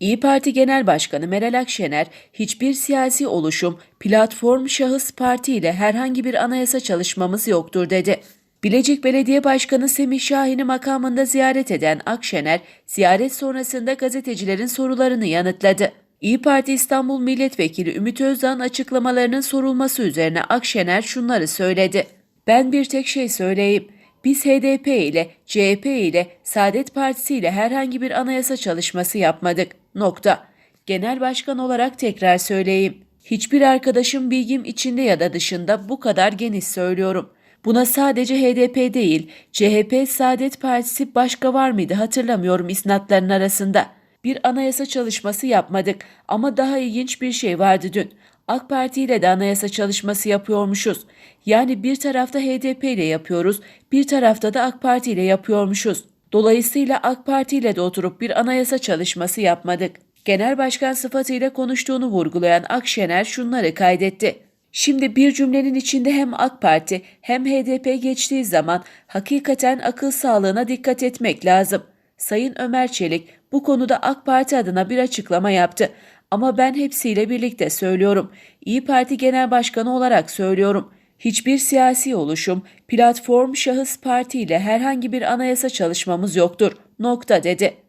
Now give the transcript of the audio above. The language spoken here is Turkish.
İyi Parti Genel Başkanı Meral Akşener, hiçbir siyasi oluşum, platform, şahıs parti ile herhangi bir anayasa çalışmamız yoktur dedi. Bilecik Belediye Başkanı Semih Şahin'i makamında ziyaret eden Akşener, ziyaret sonrasında gazetecilerin sorularını yanıtladı. İyi Parti İstanbul Milletvekili Ümit Özdağ'ın açıklamalarının sorulması üzerine Akşener şunları söyledi. Ben bir tek şey söyleyeyim. Biz HDP ile, CHP ile, Saadet Partisi ile herhangi bir anayasa çalışması yapmadık. Nokta. Genel başkan olarak tekrar söyleyeyim. Hiçbir arkadaşım bilgim içinde ya da dışında bu kadar geniş söylüyorum. Buna sadece HDP değil, CHP, Saadet Partisi başka var mıydı hatırlamıyorum isnatların arasında. Bir anayasa çalışması yapmadık ama daha ilginç bir şey vardı dün. AK Parti ile de anayasa çalışması yapıyormuşuz. Yani bir tarafta HDP ile yapıyoruz, bir tarafta da AK Parti ile yapıyormuşuz. Dolayısıyla AK Parti ile de oturup bir anayasa çalışması yapmadık. Genel başkan sıfatıyla konuştuğunu vurgulayan Akşener şunları kaydetti. Şimdi bir cümlenin içinde hem AK Parti hem HDP geçtiği zaman hakikaten akıl sağlığına dikkat etmek lazım. Sayın Ömer Çelik bu konuda AK Parti adına bir açıklama yaptı. Ama ben hepsiyle birlikte söylüyorum. İyi Parti Genel Başkanı olarak söylüyorum. Hiçbir siyasi oluşum, platform, şahıs parti ile herhangi bir anayasa çalışmamız yoktur. Nokta dedi.